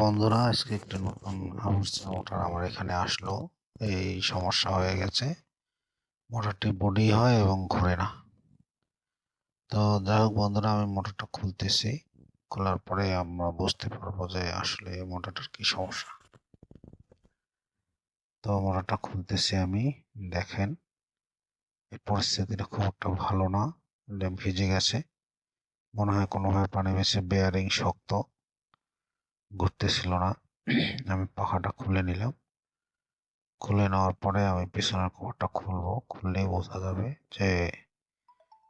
বন্ধুরা, আজকে একটা নতুন মোটর আমার এখানে আসলো। এই সমস্যা হয়ে গেছে। মোটরটি বডি হয় এবং ঘোরে না। তো যাই হোক বন্ধুরা, আমি মোটরটা খুলতেছি। খোলার পরে আমরা বুঝতে পারব যে আসলে মোটরটার কি সমস্যা। তো মোটরটা খুলতেছি আমি, দেখেন। এই পরিস্থিতিটা খুব একটা ভালো না ভিজে গেছে। মনে হয় কোনোভাবে পানি বেশি বেয়ারিং শক্ত। ঘুরতেছিল না। আমি পাখাটা খুলে নিলাম। খুলে নেওয়ার পরে আমি পিছনের কভারটা খুলবো। খুললেই বোঝা যাবে যে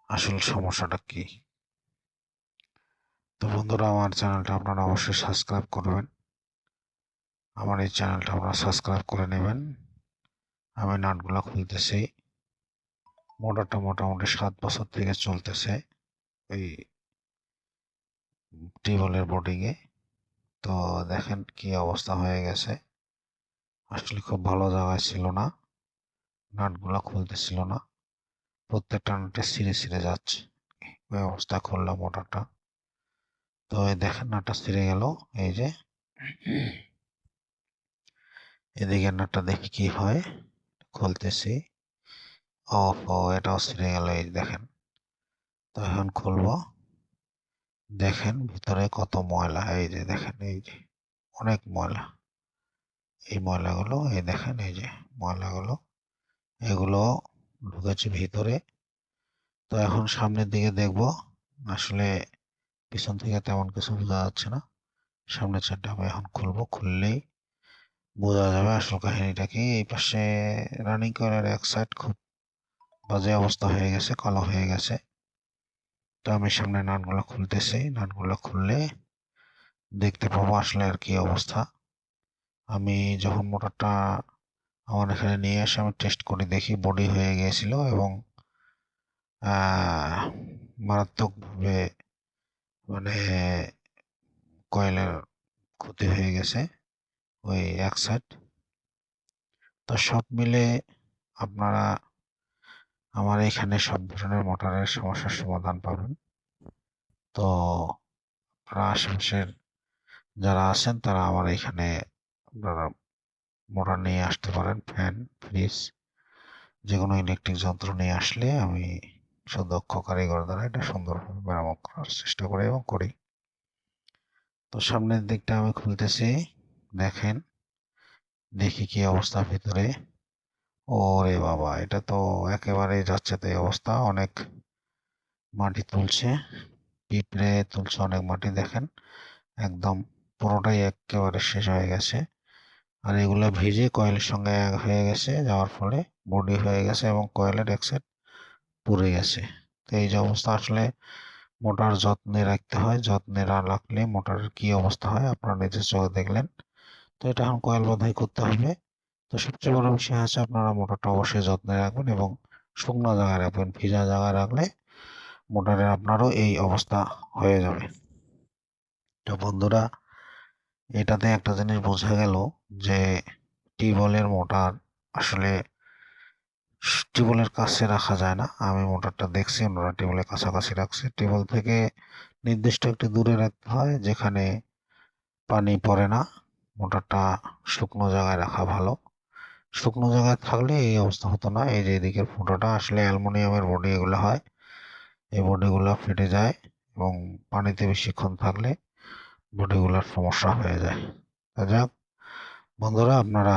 আসল সমস্যাটা কি। তো বন্ধুরা, আমার চ্যানেলটা আপনারা অবশ্যই সাবস্ক্রাইব করবেন। আমার এই চ্যানেলটা আপনারা সাবস্ক্রাইব করে নেবেন। আমি নাটগুলো খুলতেছি। মোটরটা মোটামুটি সাত বছর থেকে চলতেছে। ওই টিউবওয়েলের বোর্ডিংয়ে তো দেখেন কি অবস্থা হয়ে গেছে। আসলে খুব ভালো জায়গায় ছিল না। নাটগুলো খুলতেছিল না। প্রত্যেকটা নাটে ছিঁড়ে ছিঁড়ে যাচ্ছে। ওই অবস্থা খুললাম মোটরটা তো এই দেখেন নাটটা ছিঁড়ে গেল, এই যে। এদিকে নাটটা দেখি কি হয়। খুলতেছি। ও, এটাও ছিঁড়ে গেল, এই দেখেন। তো এখন খুলবো। দেখেন ভিতরে কত ময়লা, এই যে দেখেন, এই যে অনেক ময়লা। এই ময়লাগুলো, এই দেখেন, এই যে ময়লাগুলো, এগুলো ঢুকেছে ভিতরে। তো এখন সামনের দিকে দেখব, আসলে পিছন থেকে তেমন কিছু বোঝা যাচ্ছে না। সামনের চারটা আমি এখন খুলবো, খুললেই বোঝা যাবে আসল কাহিনীটা কি। এই পাশে রানিং কয়েলের এক সাইড খুব বাজে অবস্থা হয়ে গেছে কালো হয়ে গেছে। তো আমি সামনে নাটগুলো খুলতেছি। নাটগুলো খুললে দেখতে পাবো আসলে আর কি অবস্থা। আমি যখন মোটরটা আমার এখানে নিয়ে এসে আমি টেস্ট করে দেখি বডি হয়ে গিয়েছিল এবং মারাত্মকভাবে মানে কয়েলের ক্ষতি হয়ে গেছে ওই এক সাইড তো সব মিলে আপনারা আমার এখানে সব ধরনের মোটরের সমস্যার সমাধান পাবেন। তো আপনারা আশেপাশের যারা আছেন, তারা আমার এখানে আপনারা মোটর নিয়ে আসতে পারেন ফ্যান ফ্রিজ যে কোনো ইলেকট্রিক যন্ত্র নিয়ে আসলে আমি সুদক্ষ কারিগর দ্বারা এটা সুন্দরভাবে মেরামত করার চেষ্টা করি এবং করি। তো সামনের দিকটা আমি খুলতেছি, দেখেন, দেখি কি অবস্থা ভিতরে। ওরে বাবা, এটা তো একেবারে যাচ্ছে তো এই অবস্থা। অনেক মাটি তুলছে, পিঁপড়ে তুলছে অনেক মাটি, দেখেন। একদম পুরোটাই একেবারে শেষ হয়ে গেছে। আর এগুলো ভিজে কয়েলের সঙ্গে হয়ে গেছে, যাওয়ার ফলে বডি হয়ে গেছে এবং কয়েলের এক সাইড পুড়ে গেছে। তো এই যে অবস্থা, আসলে মোটর যত্নে রাখতে হয়, যত্নে না রাখলে মোটরের কি অবস্থা হয়, আপনারা নিজের চোখে দেখলেন। তো এটা এখন কয়েল বাধাই করতে হবে। তো সবচেয়ে বড় বিষয় আছে আপনারা মোটরটা অবশ্যই যত্নে রাখবেন এবং শুকনো জায়গায় রাখবেন। ভিজা জায়গায় রাখলে মোটরের আপনারও এই অবস্থা হয়ে যাবে। তো বন্ধুরা, এটাতে একটা জিনিস বোঝা গেল যে টিউবওয়েলের মোটর আসলে টিউবওয়েলের কাছে রাখা যায় না। আমি মোটরটা দেখছি, ওনারা টিউবওয়েলের কাছাকাছি রাখছে। টিউবওয়েল থেকে নির্দিষ্ট একটু দূরে রাখতে হয় যেখানে পানি পড়ে না। মোটরটা শুকনো জায়গায় রাখা ভালো। শুকনো জায়গায় থাকলে এই অবস্থা হতো না। এই যে এদিকের ফুটোটা, আসলে অ্যালমোনিয়ামের বডি এগুলো হয়। এই বডিগুলো ফেটে যায় এবং পানিতে বেশিক্ষণ থাকলে বডিগুলোর সমস্যা হয়ে যায়। যাক, বন্ধুরা, আপনারা